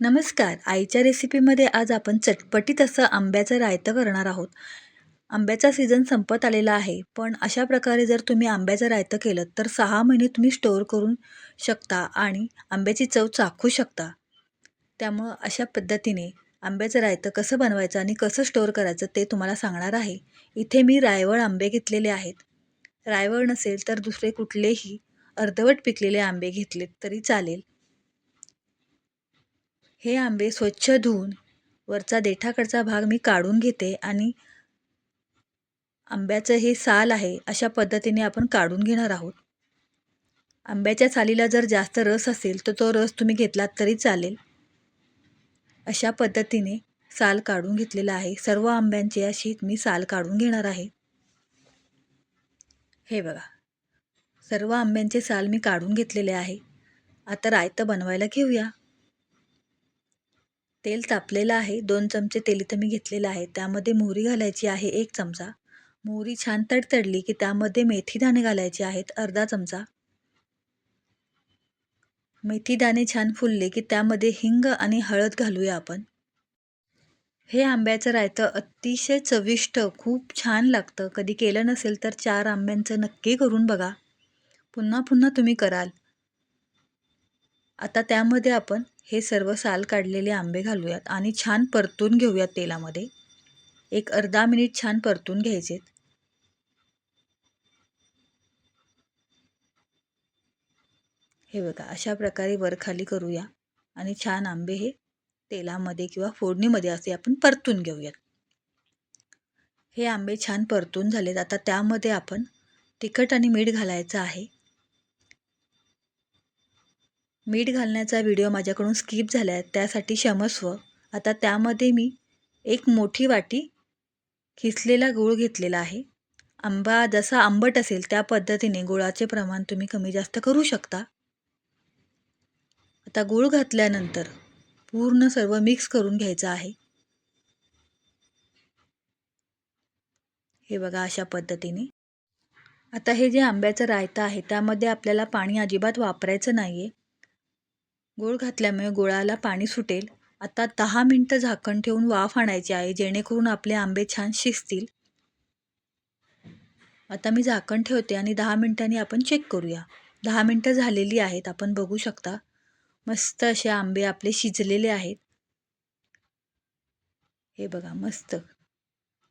नमस्कार. आईच्या रेसिपीमध्ये आज आपण चटपटीत असं आंब्याचं रायतं करणार आहोत. आंब्याचा सीझन संपत आलेला आहे. पण अशा प्रकारे जर तुम्ही आंब्याचं रायतं केलं तर सहा महिने तुम्ही स्टोअर करू शकता आणि आंब्याची चव चाखू शकता. त्यामुळं अशा पद्धतीने आंब्याचं रायतं कसं बनवायचं आणि कसं स्टोअर करायचं ते तुम्हाला सांगणार आहे. इथे मी रायवळ आंबे घेतलेले आहेत. रायवळ नसेल तर दुसरे कुठलेही अर्धवट पिकलेले आंबे घेतलेत तरी चालेल. हे आंबे स्वच्छ धुवून वरचा देठाकडचा भाग मी काढून घेते आणि आंब्याचं हे साल आहे अशा पद्धतीने आपण काढून घेणार आहोत. आंब्याच्या सालीला जर जास्त रस असेल तर तो रस तुम्ही घेतलात तरी चालेल. अशा पद्धतीने साल काढून घेतलेला आहे. सर्व आंब्यांची अशी मी साल काढून घेणार आहे. हे बघा. सर्व आंब्यांचे साल मी काढून घेतलेले आहे. आता रायतं बनवायला घेऊया. तेल तापलेलं आहे. दोन चमचे तेल इथं मी घेतलेलं आहे. त्यामध्ये मोहरी घालायची आहे एक चमचा. मोहरी छान तडतडली की त्यामध्ये मेथी दाणे घालायचे आहेत. अर्धा चमचा. मेथी दाणे छान फुलले की त्यामध्ये हिंग आणि हळद घालूया आपण. हे आंब्याचं रायतं अतिशय चविष्ट खूप छान लागतं. कधी केलं नसेल तर चार आंब्यांचं नक्की करून बघा. पुन्हा पुन्हा तुम्ही कराल. आता त्यामध्ये आपण हे सर्व साल काढलेले आंबे घालूयात आणि छान परतून घेऊयात तेलामध्ये. एक अर्धा मिनिट छान परतून घ्यायचेत. हे बघा अशा प्रकारे वरखाली करूया आणि छान आंबे हे तेलामध्ये किंवा फोडणीमध्ये असे आपण परतून घेऊयात. हे आंबे छान परतून झालेत. आता त्यामध्ये आपण तिखट आणि मीठ घालायचं आहे. मीठ घालण्याचा व्हिडिओ माझ्याकडून स्किप झाला आहे त्यासाठी क्षमस्व. आता त्यामध्ये मी एक मोठी वाटी खिसलेला गूळ घेतलेला आहे. आंबा जसा आंबट असेल त्या पद्धतीने गुळाचे प्रमाण तुम्ही कमी जास्त करू शकता. आता गूळ घातल्यानंतर पूर्ण सर्व मिक्स करून घ्यायचं आहे. हे बघा अशा पद्धतीने. आता हे जे आंब्याचं रायतं आहे त्यामध्ये आपल्याला पाणी अजिबात वापरायचं नाही आहे गूळ घातल्यामुळे गुळाला पाणी सुटेल. आता दहा मिनटं झाकण ठेवून वाफ आणायची आहे जेणेकरून आपले आंबे छान शिजतील. आता मी झाकण ठेवते आणि दहा मिनटांनी आपण चेक करूया. दहा मिनटं झालेली आहेत आपण बघू शकता. मस्त असे आंबे आपले शिजलेले आहेत. हे बघा मस्त.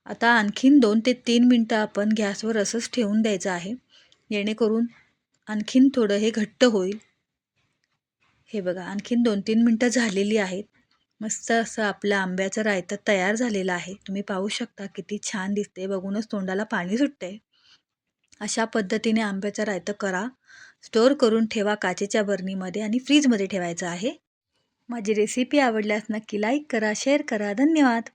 आता आणखीन दोन ते तीन मिनटं आपण गॅसवर असंच ठेवून द्यायचं आहे. जेणेकरून आणखीन थोडं हे घट्ट होईल. हे बघा आणखीन दोन तीन मिनटं झालेली आहेत. मस्त असं आपलं आंब्याचं रायतं तयार झालेलं आहे. तुम्ही पाहू शकता किती छान दिसते बघूनच तोंडाला पाणी सुटते अशा पद्धतीने आंब्याचं रायतं करा. स्टोअर करून ठेवा काचेच्या बरणीमध्ये आणि फ्रीजमध्ये ठेवायचं आहे. माझी रेसिपी आवडल्यास नक्की लाईक करा शेअर करा. धन्यवाद!